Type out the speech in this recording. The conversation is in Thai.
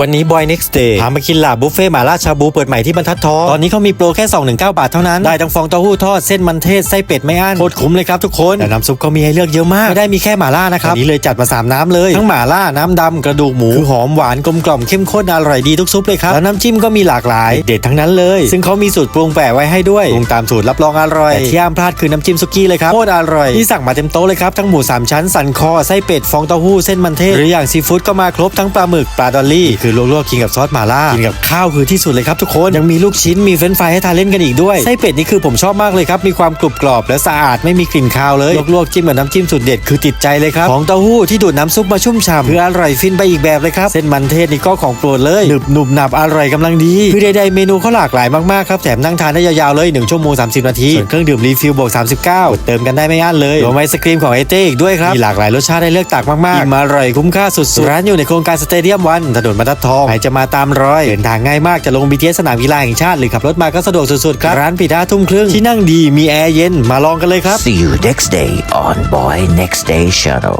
วันนี้ Boy Next Day พามากินลาบบุฟเฟ่หมาล่าชาบูเปิดใหม่ที่บรรทัดทองตอนนี้เขามีโปรแค่ 219 บาทเท่านั้น ได้ทั้งฟองเต้าหู้ทอดเส้นมันเทศไส้เป็ดไม่อั้นโคตรคุ้มเลยครับทุกคน แต่น้ำซุปเขามีให้เลือกเยอะมาก ไม่ได้มีแค่หมาล่านะครับนี้เลยจัดมา 3 น้ำเลย ทั้งหมาล่าน้ำดำกระดูกหมูคือหอมหวานกลมกล่อมเข้มข้นอร่อยดีทุกซุปเลยครับแล้วน้ำจิ้มก็มีหลากหลาย เด็ดทั้งนั้นเลย ซึ่งเขามีสูตรปรุงแปะไว้ให้ด้วยปรุงตามสูตรรับรองอร่อยแต่ที่ห้ามพลาดคือน้ำจิ้มซุกี้เลยครับโคตรอร่อยที่สั่งมาเต็มโต๊ะเลยครับทั้งหมูสามชั้นสันคอไส้เป็ดฟองเต้าหู้เส้นมันเทศหรืออย่างซีฟู้ดก็มาครบทั้งปลาหมึกปลาดอลลี่คือลวกๆกินกับซอสหม่าล่ากินกับข้าวคือที่สุดเลยครับทุกคนยังมีลูกชิ้นมีเฟรนช์ฟรายให้ทานเล่นกันอีกด้วยไส้เป็ดนี่คือผมชอบมากเลยครับมีความกรุบกรอบและสะอาดไม่มีกลิ่นคาวเลยลวกๆจิ้มกับน้ำจิ้มสุดเด็ดคือติดใจเลยครับของเต้าหู้ที่ดูดน้ำซุปมาชุ่มฉ่ำคืออร่อยฟินไปอีกแบบเลยครับเส้นมันเทศนี่ก็ของโปรดเลยหนึบหนุบหนับอร่อยกำลังดีคือใดๆเมนูเขาหลากหลายมากๆครับแถมนั่งทานได้ยาวๆเลย1ชั่วโมง30 นาทีส่วนเครื่องดื่มรีฟิลบวก39กดเติมกันได้ไม่อั้นเลยรวมไอศครีมของไอเต้อีกด้วยครับมีหลากหลายรสชาติให้เลือกตักมากๆอิ่มอร่อยคุ้มค่าสุดๆร้านอยู่ในโครงการสเตเดียมวันถนนบรรทัดทองใครจะมาตามรอยเดินทางง่ายมากจะลงบีทีสนามกีฬาแห่งชาติหรือขับรถมาก็สะดวกสุดๆครับ ร้านปิดห้าทุ่มครึ่งที่นั่งดีมีแอร์เย็นมาลองกันเลยครับ See you next day on Boy Next Day Shuttle.